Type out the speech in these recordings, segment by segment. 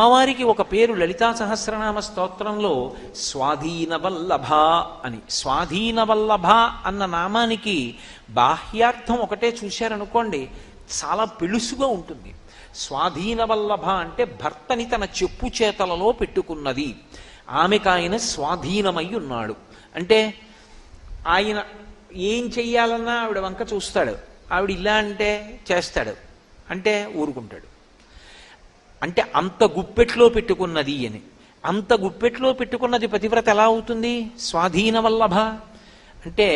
అమ్మవారికి ఒక పేరు లలితా సహస్రనామ స్తోత్రంలో స్వాధీన వల్లభ అని. స్వాధీన వల్లభ అన్న నామానికి బాహ్యార్థం ఒకటే చూశారనుకోండి చాలా పెలుసుగా ఉంటుంది. స్వాధీన వల్లభ అంటే భర్తని తన చెప్పు చేతలలో పెట్టుకున్నది. ఆమెకు ఆయన స్వాధీనమై ఉన్నాడు అంటే ఆయన ఏం చెయ్యాలన్నా ఆవిడ వంక చూస్తాడు. ఆవిడ ఇలా అంటే చేస్తాడు. అంటే ఊరుకుంటాడు. అంటే అంత గుప్పెట్లో పెట్టుకున్నది అని అంత గుప్పెట్లో పెట్టుకున్నది పతివ్రత ఎలా అవుతుంది? స్వాధీన వల్లభ అంటే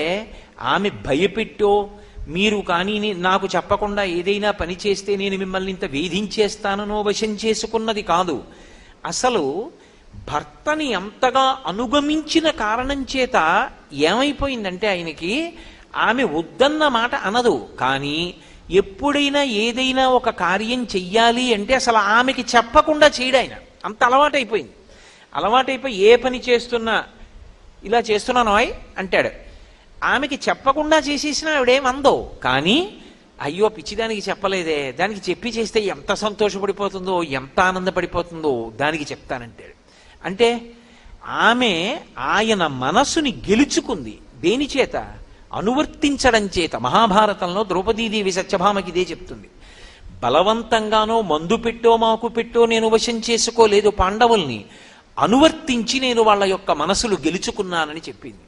ఆమె భయపెట్టో మీరు కానీ నాకు చెప్పకుండా ఏదైనా పని చేస్తే నేను మిమ్మల్ని ఇంత వేధించేస్తాననో వశం చేసుకున్నది కాదు. అసలు భర్తని ఎంతగా అనుగమించిన కారణం చేత ఏమైపోయిందంటే ఆయనకి ఆమె వద్దన్న మాట అనదు. కానీ ఎప్పుడైనా ఏదైనా ఒక కార్యం చెయ్యాలి అంటే అసలు ఆమెకి చెప్పకుండా చేయడు ఆయన. అంత అలవాటైపోయింది. అలవాటైపోయి ఏ పని చేస్తున్నా ఇలా చేస్తున్నాను అంటాడు. ఆమెకి చెప్పకుండా చేసేసిన ఆవిడేమందో. కానీ అయ్యో పిచ్చిదానికి చెప్పలేదే. దానికి చెప్పి చేస్తే ఎంత సంతోషపడిపోతుందో ఎంత ఆనందపడిపోతుందో దానికి చెప్తానంటాడు. అంటే ఆమె ఆయన మనసుని గెలుచుకుంది. దేని చేత? అనువర్తించడం చేత మహాభారతంలో ద్రౌపదీదేవి సత్యభామకి ఇదే చెప్తుంది. బలవంతంగానో మందు పెట్టో మాకు పెట్టో నేను వశం చేసుకోలేదు పాండవుల్ని అనువర్తించి నేను వాళ్ళ యొక్క మనసులు గెలుచుకున్నానని చెప్పింది.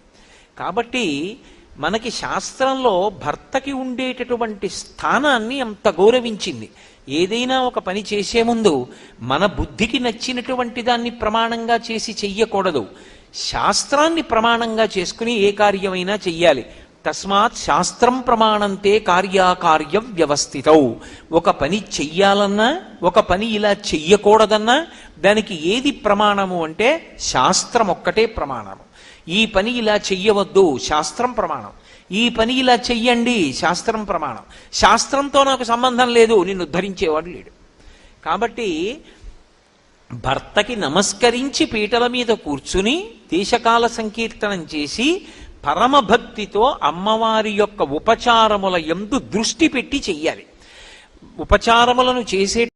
కాబట్టి మనకి శాస్త్రంలో భర్తకి ఉండేటటువంటి స్థానాన్ని అంత గౌరవించింది. ఏదైనా ఒక పని చేసే ముందు మన బుద్ధికి నచ్చినటువంటి దాన్ని ప్రమాణంగా చేసి చెయ్యకూడదు. శాస్త్రాన్ని ప్రమాణంగా చేసుకుని ఏ కార్యమైనా చెయ్యాలి. తస్మాత్ శాస్త్రం ప్రమాణంతే కార్యాకార్య వ్యవస్థితౌ. ఒక పని చెయ్యాలన్నా ఒక పని ఇలా చెయ్యకూడదన్నా దానికి ఏది ప్రమాణము అంటే శాస్త్రం ఒక్కటే ప్రమాణము. ఈ పని ఇలా చెయ్యవద్దు శాస్త్రం ప్రమాణం. ఈ పని ఇలా చెయ్యండి శాస్త్రం ప్రమాణం. శాస్త్రంతో నాకు సంబంధం లేదు నిన్ను ధరించేవాడు లేడు. కాబట్టి భర్తకి నమస్కరించి పీటల మీద కూర్చుని దేశకాల సంకీర్తనం చేసి పరమభక్తితో అమ్మవారి యొక్క ఉపచారముల ఎందు దృష్టి పెట్టి చెయ్యాలి. ఉపచారములను చేసే